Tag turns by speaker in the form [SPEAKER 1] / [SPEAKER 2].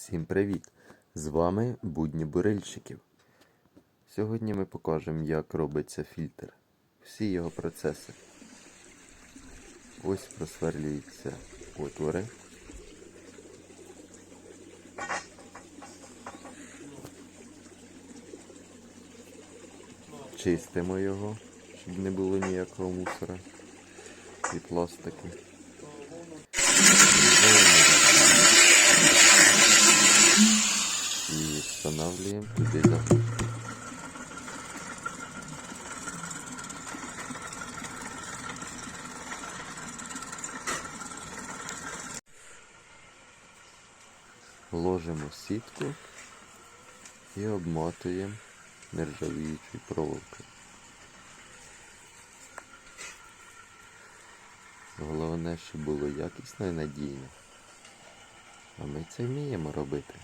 [SPEAKER 1] Всім привіт! З вами Будні Бурильщиків. Сьогодні ми покажемо, як робиться фільтр. Всі його процеси. Ось просверлюються отвори. Чистимо його, щоб не було ніякого мусора і пластику. Встановлюємо туди заглушку. Ложимо сітку і обмотуємо нержавіючою проволокою. Головне, щоб було якісно і надійно. А ми це вміємо робити.